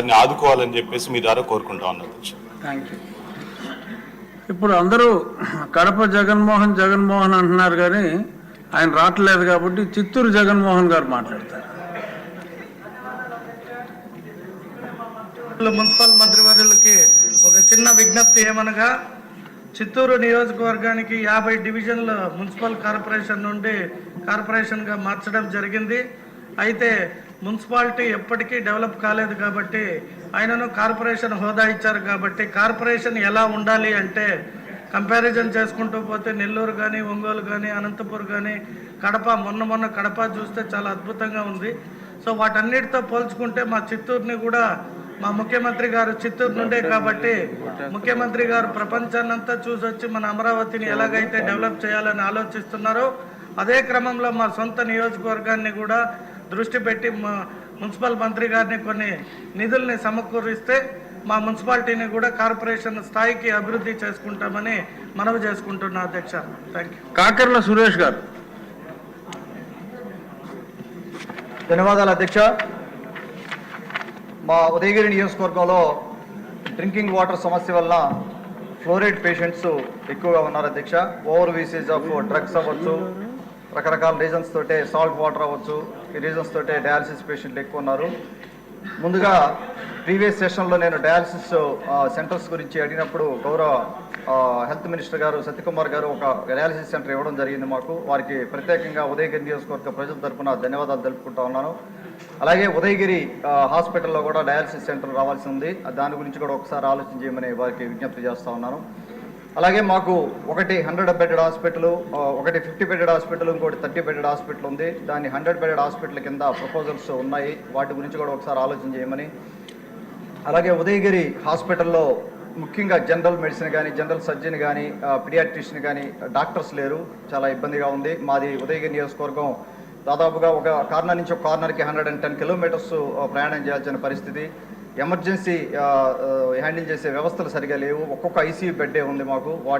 వారిని ఆదుకోవాలని చెప్పేసి మీ ద్వారా కోరుకుంటా ఉన్నాను. అధ్యక్ష థ్యాంక్ యూ ఇప్పుడు అందరూ కడప జగన్మోహన్ జగన్మోహన్ అంటున్నారు కానీ ఆయన రావట్లేదు కాబట్టి చిత్తూరు జగన్మోహన్ గారు మాట్లాడతారు. మున్సిపల్ మంత్రివర్యులకి ఒక చిన్న విజ్ఞప్తి ఏమనగా చిత్తూరు నియోజకవర్గానికి యాభై డివిజన్ల మున్సిపల్ కార్పొరేషన్ నుండి కార్పొరేషన్గా మార్చడం జరిగింది. అయితే మున్సిపాలిటీ ఎప్పటికీ డెవలప్ కాలేదు కాబట్టి ఆయనను కార్పొరేషన్ హోదా ఇచ్చారు కాబట్టి కార్పొరేషన్ ఎలా ఉండాలి అంటే కంపారిజన్ చేసుకుంటూ పోతే నెల్లూరు కానీ ఒంగోలు కానీ అనంతపూర్ కానీ కడప మొన్న మొన్న కడప చూస్తే చాలా అద్భుతంగా ఉంది. సో వాటన్నిటితో పోల్చుకుంటే మా చిత్తూరుని కూడా మా ముఖ్యమంత్రి గారు చిత్తూరు నుండే కాబట్టి ముఖ్యమంత్రి గారు ప్రపంచాన్నంతా చూసొచ్చి మన అమరావతిని ఎలాగైతే డెవలప్ చేయాలని ఆలోచిస్తున్నారో అదే క్రమంలో మా సొంత నియోజకవర్గాన్ని కూడా దృష్టి పెట్టి మా మున్సిపల్ మంత్రి గారిని కొన్ని నిధుల్ని సమకూరిస్తే మా మున్సిపాలిటీని కూడా కార్పొరేషన్ స్థాయికి అభివృద్ధి చేసుకుంటామని మనవి చేసుకుంటున్నా అధ్యక్ష. థ్యాంక్ యూ కాకర్ల సురేష్ గారు. ధన్యవాదాలు అధ్యక్ష. మా ఉదయగిరి నియోజకవర్గంలో డ్రింకింగ్ వాటర్ సమస్య వల్ల ఫ్లోరైడ్ పేషెంట్స్ ఎక్కువగా ఉన్నారు అధ్యక్ష. ఓవర్ యూసేజ్ ఆఫ్ డ్రగ్స్ అవ్వచ్చు రకరకాల రీజన్స్ తోటే సాల్ట్ వాటర్ అవ్వచ్చు ఈ రీజన్స్ తోటే డయాలసిస్ పేషెంట్లు ఎక్కువ ఉన్నారు. ముందుగా ప్రీవియస్ సెషన్లో నేను డయాలసిస్ సెంటర్స్ గురించి అడిగినప్పుడు గౌరవ హెల్త్ మినిస్టర్ గారు సత్యకుమార్ గారు ఒక డయాలసిస్ సెంటర్ ఇవ్వడం జరిగింది మాకు. వారికి ప్రత్యేకంగా ఉదయగిరి నియోజకవర్గ ప్రజల తరఫున ధన్యవాదాలు తెలుపుకుంటా ఉన్నాను. అలాగే ఉదయగిరి హాస్పిటల్లో కూడా డయాలసిస్ సెంటర్ రావాల్సి ఉంది. దాని గురించి కూడా ఒకసారి ఆలోచించమని వారికి విజ్ఞప్తి చేస్తూ ఉన్నాను. అలాగే మాకు ఒకటి హండ్రెడ్ బెడెడ్ హాస్పిటల్ ఒకటి ఫిఫ్టీ బెడెడ్ హాస్పిటల్ ఇంకోటి థర్టీ బెడెడ్ హాస్పిటల్ ఉంది. దాన్ని హండ్రెడ్ బెడెడ్ హాస్పిటల్ కింద ప్రపోజల్స్ ఉన్నాయి. వాటి గురించి కూడా ఒకసారి ఆలోచన చేయమని. అలాగే ఉదయగిరి హాస్పిటల్లో ముఖ్యంగా జనరల్ మెడిసిన్ కానీ జనరల్ సర్జన్ కానీ పిడియాట్రిషియన్ కానీ డాక్టర్స్ లేరు. చాలా ఇబ్బందిగా ఉంది. మాది ఉదయగిరి నియోజకవర్గం. దాదాపుగా ఒక కార్నర్ నుంచి ఒక కార్నర్కి హండ్రెడ్ అండ్ టెన్ కిలోమీటర్స్ ప్రయాణం చేయాల్సిన పరిస్థితి. ఎమర్జెన్సీ హ్యాండిల్ చేసే వ్యవస్థలు సరిగా లేవు. ఒక్కొక్క ఐసీయూ బెడ్డే ఉంది మాకు. వాటి